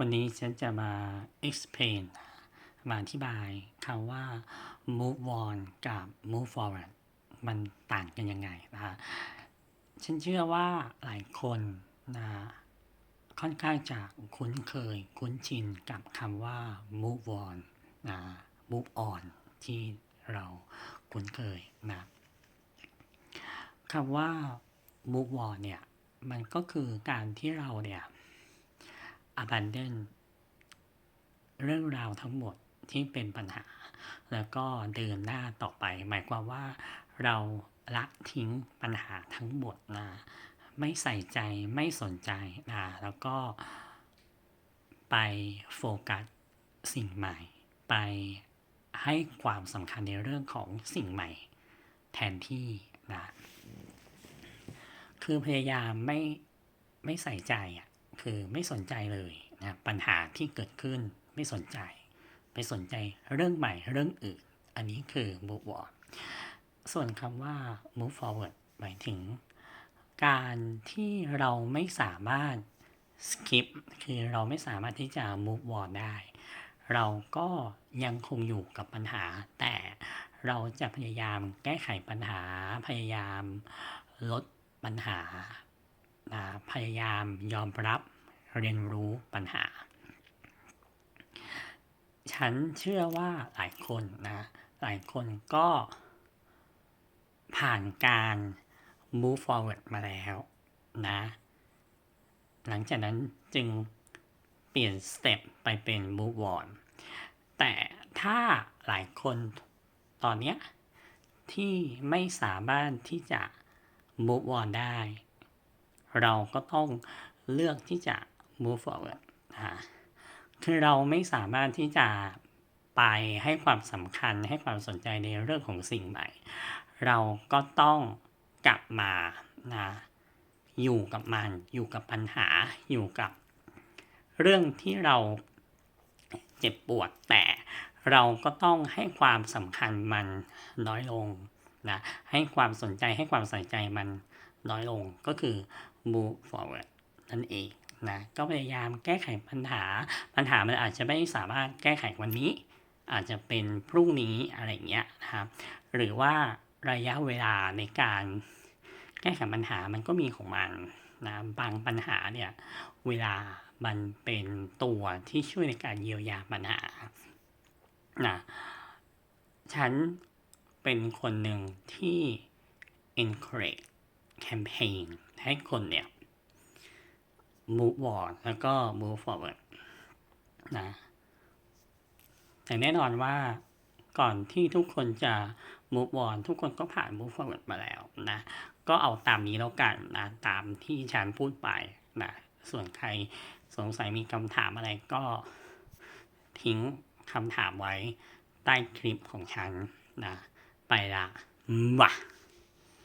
วันนี้ฉันจะมา explain มาอธิบายคำว่า move on กับ move forward มันต่างกันยังไงนะฉันเชื่อว่าหลายคนนะค่อนข้างจะคุ้นเคย คุ้นชินกับคำว่า move on นะ move on ที่เราคุ้นเคยนะคำว่า move on เนี่ย มันก็คือการที่เราเนี่ย abandon เรื่องราวทั้งหมดที่เป็นปัญหา แล้วก็เดินหน้าต่อไป หมายความว่าเราละทิ้งปัญหาทั้งหมดนะไม่ใส่ใจไม่สนใจนะแล้วก็ไปโฟกัสสิ่งใหม่ ไปให้ความสำคัญในเรื่องของสิ่งใหม่ แทนที่นะคือพยายามไม่ไม่ใส่ใจอะ คือไม่สนใจเลยนะปัญหาที่เกิดขึ้นไม่สนใจ ไปสนใจเรื่องใหม่เรื่องอื่น อันนี้คือ move on ส่วนคำว่า move forward หมายถึง การที่เราไม่สามารถ skip คือเราไม่สามารถที่จะ move on ได้ เราก็ยังคงอยู่กับปัญหา แต่เราจะพยายามแก้ไขปัญหา พยายามลดปัญหา พยายามยอมรับเรียนรู้ปัญหา ฉันเชื่อว่าหลายคนนะ หลายคนก็ผ่านการ move forward มาแล้วนะ หลังจากนั้นจึงเปลี่ยนสเต็ปไปเป็น move on แต่ถ้าหลายคนตอนเนี้ยที่ไม่สามารถที่จะ move on ได้ เราก็ต้องเลือกที่จะ move forward นะคือเราไม่สามารถที่จะไปให้ความสำคัญให้ความสนใจในเรื่องของสิ่งใหม่ เราก็ต้องกลับมานะอยู่กับมันอยู่กับปัญหาอยู่กับเรื่องที่เราเจ็บปวดแต่เราก็ต้องให้ความสำคัญมันน้อยลงนะให้ความสนใจให้ความใส่ใจมัน น้อยลงก็คือ move forward นั่นเองนะก็พยายามแก้ไขปัญหา ปัญหามันอาจจะไม่สามารถแก้ไขวันนี้ อาจจะเป็นพรุ่งนี้อะไรเงี้ยนะครับหรือว่าระยะเวลาในการแก้ไขปัญหามันก็มีของมันนะบางปัญหาเนี่ยเวลามันเป็นตัวที่ช่วยในการเยียวยาปัญหานะฉันเป็นคนหนึ่งที่ encourage campaign ให้คนเนี่ย move on แล้วก็ move forward นะแต่แน่นอนว่าก่อนที่ทุกคนจะ move on ทุกคนก็ผ่าน move forward มาแล้วนะ ก็เอาตามนี้แล้วกันนะ ตามที่ฉันพูดไปนะ ส่วนใครสงสัยมีคำถามอะไรก็ทิ้งคำถามไว้ใต้คลิปของฉันนะ ไปละว่ะ